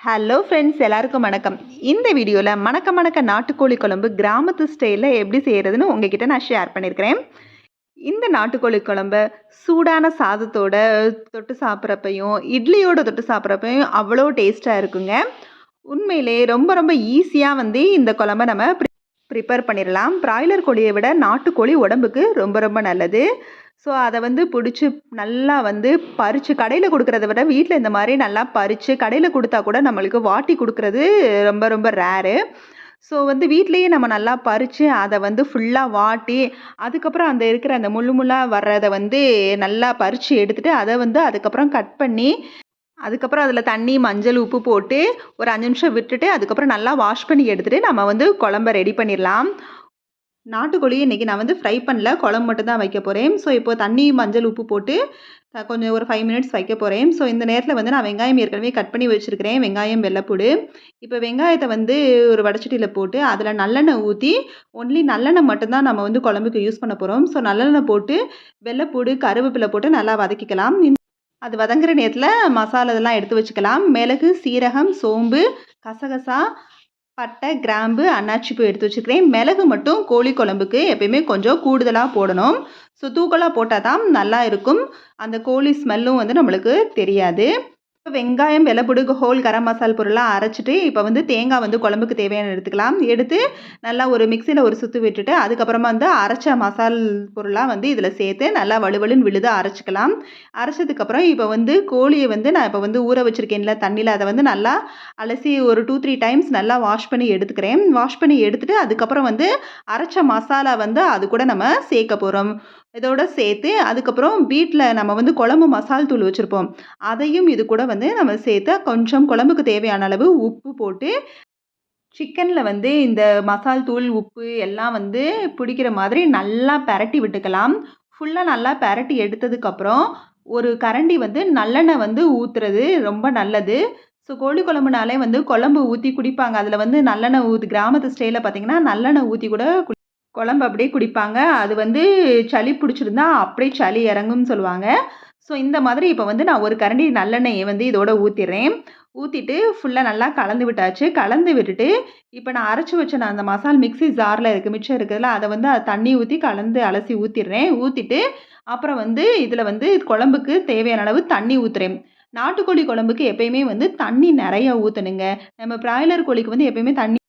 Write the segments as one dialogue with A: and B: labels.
A: Hello friends எல்லாருக்கும் வணக்கம். இந்த வீடியோவில் மணக்க மணக்க நாட்டுக்கோழி குழம்பு கிராமத்து ஸ்டைலில் எப்படி செய்கிறதுன்னு உங்ககிட்ட நான் ஷேர் பண்ணியிருக்கிறேன் இந்த நாட்டுக்கோழி குழம்பு சூடான சாதத்தோட தொட்டு சாப்பிட்றப்பையும் இட்லியோட தொட்டு சாப்பிட்றப்பையும் அவ்வளோ டேஸ்ட்டாக இருக்குங்க. உண்மையிலே ரொம்ப ரொம்ப ஈஸியாக வந்து இந்த குழம்ப நம்ம ப்ரிப்பேர் பண்ணிடலாம். பிராய்லர் கோழியை விட நாட்டுக்கோழி உடம்புக்கு ரொம்ப ரொம்ப நல்லது. ஸோ அதை வந்து பிடிச்சி நல்லா வந்து பறித்து கடையில் கொடுக்குறத விட வீட்டில் இந்த மாதிரி நல்லா பறித்து கடையில் கொடுத்தா கூட நம்மளுக்கு வாட்டி கொடுக்குறது ரொம்ப ரொம்ப ரேரு ஸோ வந்து வீட்லேயே நம்ம நல்லா பறித்து அதை வந்து ஃபுல்லாக வாட்டி அதுக்கப்புறம் அந்த இருக்கிற அந்த முள்ளு முள்ளாக வர்றதை வந்து நல்லா பறித்து எடுத்துகிட்டு அதை வந்து அதுக்கப்புறம் கட் பண்ணி அதுக்கப்புறம் அதில் தண்ணி மஞ்சள் உப்பு போட்டு ஒரு அஞ்சு நிமிஷம் விட்டுட்டு அதுக்கப்புறம் நல்லா வாஷ் பண்ணி எடுத்துகிட்டு நம்ம வந்து குழம்ப ரெடி பண்ணிடலாம். நாட்டுக்கோழியை இன்றைக்கி நான் வந்து ஃப்ரை பண்ணல. குழம்பு மட்டும் தான் வைக்க போகிறேன் ஸோ இப்போ தண்ணி மஞ்சள் உப்பு போட்டு கொஞ்சம் ஒரு ஃபைவ் மினிட்ஸ் வைக்க போகிறேன் ஸோ இந்த நேரத்தில் வந்து நான் வெங்காயம் ஏற்கனவே கட் பண்ணி வச்சுருக்கிறேன். வெங்காயம் வெள்ளைப்பூடு. இப்போ வெங்காயத்தை வந்து ஒரு வடச்சட்டியில் போட்டு அதில் நல்லெண்ணெய் ஊற்றி ஒன்லி நல்லெண்ணெய் மட்டும்தான் நம்ம வந்து குழம்புக்கு யூஸ் பண்ண போகிறோம் ஸோ நல்லெண்ணெய் போட்டு வெள்ளைப்பூடு கருவேப்பிலை போட்டு நல்லா வதக்கிக்கலாம். அது வதங்குற நேரத்தில் மசாலா இதெல்லாம் எடுத்து வச்சுக்கலாம். மிளகு சீரகம் சோம்பு கசகசா பட்டை கிராம்பு அன்னாச்சிப்பூ எடுத்து வச்சுக்கிறேன் மிளகு மட்டும் கோழி குழம்புக்கு எப்பயுமே கொஞ்சம் கூடுதலாக போடணும். ஸோ தூக்கலாக போட்டால் தான் நல்லா இருக்கும். அந்த கோழி ஸ்மெல்லும் வந்து நம்மளுக்கு தெரியாது. இப்போ வெங்காயம் வெள்ளைப்புடுகு ஹோல் கரம் மசால் பொருளாக அரைச்சிட்டு இப்போ வந்து தேங்காய் வந்து குழம்புக்கு தேவையான எடுத்துக்கலாம். எடுத்து நல்லா ஒரு மிக்சியில் ஒரு சுற்று விட்டுட்டு அதுக்கப்புறமா வந்து அரைச்ச மசால் பொருளாக வந்து இதில் சேர்த்து நல்லா வலுவலுன்னு விழுது அரைச்சிக்கலாம். அரைச்சதுக்கப்புறம் இப்போ வந்து கோழியை வந்து நான் இப்போ வந்து ஊற வச்சுருக்கேன்ல தண்ணியில் அதை வந்து நல்லா அலசி ஒரு டூ த்ரீ டைம்ஸ் நல்லா வாஷ் பண்ணி எடுத்துக்கிறேன். வாஷ் பண்ணி எடுத்துகிட்டு அதுக்கப்புறம் வந்து அரைச்ச மசாலா வந்து அது கூட நம்ம சேர்க்க போகிறோம் இதோட சேர்த்து அதுக்கப்புறம் வீட்டில் நம்ம வந்து குழம்பு மசால் தூள் வச்சுருப்போம். அதையும் இது கூட வந்து நம்ம சேர்த்து கொஞ்சம் குழம்புக்கு தேவையான அளவு உப்பு போட்டு சிக்கனில் வந்து இந்த மசால் தூள் உப்பு எல்லாம் வந்து பிடிக்கிற மாதிரி நல்லா பரட்டி விட்டுக்கலாம். ஃபுல்லாக நல்லா பரட்டி எடுத்ததுக்கப்புறம் ஒரு கரண்டி வந்து நல்லெண்ணெய் வந்து ஊற்றுறது ரொம்ப நல்லது. ஸோ கோழி குழம்புனாலே வந்து குழம்பு ஊற்றி குடிப்பாங்க. அதில் வந்து நல்லெண்ணெய் ஊற்றி கிராமத்து ஸ்டைலில் பார்த்திங்கன்னா நல்லெண்ணெய் ஊற்றி கூட குழம்பு அப்படியே குடிப்பாங்க. அது வந்து சளி பிடிச்சிருந்தா அப்படியே சளி இறங்கும்னு சொல்லுவாங்க. ஸோ இந்த மாதிரி இப்போ வந்து நான் ஒரு கரண்டி நல்லெண்ணெயை வந்து இதோட ஊற்றிடுறேன் ஊற்றிட்டு ஃபுல்லாக நல்லா கலந்து விட்டாச்சு. கலந்து விட்டுட்டு இப்போ நான் அரைச்சி வச்ச நான் அந்த மசால் மிக்சி ஜாரில் இருக்குது மிச்சம் இருக்குதுல அதை வந்து தண்ணி ஊற்றி கலந்து அலசி ஊற்றிடுறேன் ஊற்றிட்டு அப்புறம் வந்து இதில் வந்து குழம்புக்கு தேவையான அளவு தண்ணி ஊற்றுறேன் நாட்டுக்கோழி குழம்புக்கு எப்பயுமே வந்து தண்ணி நிறைய ஊற்றணுங்க நம்ம பிராய்லர் கோழிக்கு வந்து எப்பயுமே தண்ணி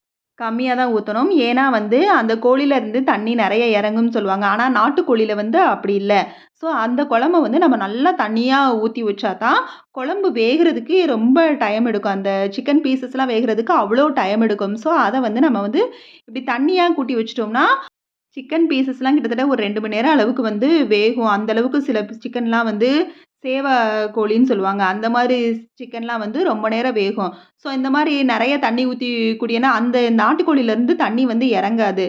A: கம்மியாக தான் ஊற்றணும் ஏன்னா வந்து அந்த கோழிலேருந்து தண்ணி நிறைய இறங்கும்னு சொல்லுவாங்க. ஆனால் நாட்டுக்கோழியில் வந்து அப்படி இல்லை. ஸோ அந்த குழம்ப வந்து நம்ம நல்லா தண்ணியாக ஊற்றி வச்சா தான் குழம்பு வேகிறதுக்கு ரொம்ப டைம் எடுக்கும். அந்த சிக்கன் பீசஸ்லாம் வேகிறதுக்கு அவ்வளோ டைம் எடுக்கும். ஸோ அதை வந்து நம்ம வந்து இப்படி தண்ணியாக கூட்டி வச்சிட்டோம்னா சிக்கன் பீசஸ்லாம் கிட்டத்தட்ட ஒரு ரெண்டு மணி நேரம் அளவுக்கு வந்து வேகும். அந்தளவுக்கு சில சிக்கன்லாம் வந்து சேவை கோழின்னு சொல்லுவாங்க. அந்த மாதிரி சிக்கன்லாம் வந்து ரொம்ப நேரம் வேகும். ஸோ இந்த மாதிரி நிறைய தண்ணி ஊற்றி கூடியனா அந்த நாட்டுக்கோழிலேருந்து தண்ணி வந்து இறங்காது.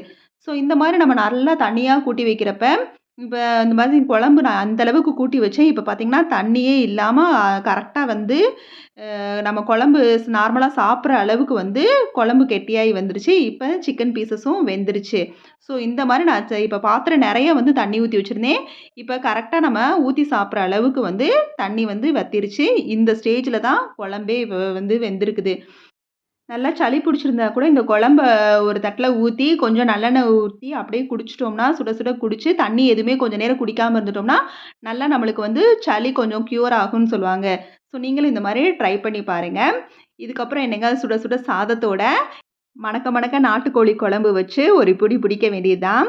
A: ஸோ இந்த மாதிரி நம்ம நல்லா தண்ணியாக கூட்டி வைக்கிறப்ப இப்போ இந்த மாதிரி குழம்பு நான் அந்தளவுக்கு கூட்டி வச்சேன். இப்போ பார்த்திங்கன்னா தண்ணியே இல்லாமல் கரெக்டாக வந்து நம்ம குழம்பு நார்மலாக சாப்பிட்ற அளவுக்கு வந்து குழம்பு கெட்டியாகி வந்துருச்சு. இப்போ சிக்கன் பீசஸும் வெந்துருச்சு. ஸோ இந்த மாதிரி நான் இப்போ பாத்திரம் நிறைய வந்து தண்ணி ஊற்றி வச்சுருந்தேன். இப்போ கரெக்டாக நம்ம ஊற்றி சாப்பிட்ற அளவுக்கு வந்து தண்ணி வந்து வத்திருச்சு. இந்த ஸ்டேஜில் தான் குழம்பே வந்து வெந்திருக்குது. நல்லா சளி பிடிச்சிருந்தா கூட இந்த குழம்ப ஒரு தட்டில் ஊற்றி கொஞ்சம் நல்லெண்ணெய் ஊற்றி அப்படியே குடிச்சிட்டோம்னா சுட சுட குடித்து தண்ணி எதுவுமே கொஞ்சம் நேரம் குடிக்காமல் இருந்துட்டோம்னா நல்லா நம்மளுக்கு வந்து சளி கொஞ்சம் க்யூர் ஆகும்னு சொல்லுவாங்க. ஸோ நீங்களும் இந்த மாதிரி ட்ரை பண்ணி பாருங்கள் இதுக்கப்புறம் என்னங்க? சுட சுட சாதத்தோட மணக்க மணக்க நாட்டுக்கோழி குழம்பு வச்சு ஒரு பிடி பிடிக்க வேண்டியதுதான்.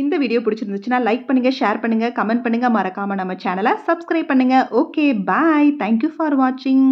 A: இந்த வீடியோ பிடிச்சிருந்துச்சுன்னா லைக் பண்ணுங்கள் ஷேர் பண்ணுங்கள் கமெண்ட் பண்ணுங்கள் மறக்காமல் நம்ம சேனலை சப்ஸ்கிரைப் பண்ணுங்கள் ஓகே பாய் தேங்க்யூ ஃபார் வாட்சிங்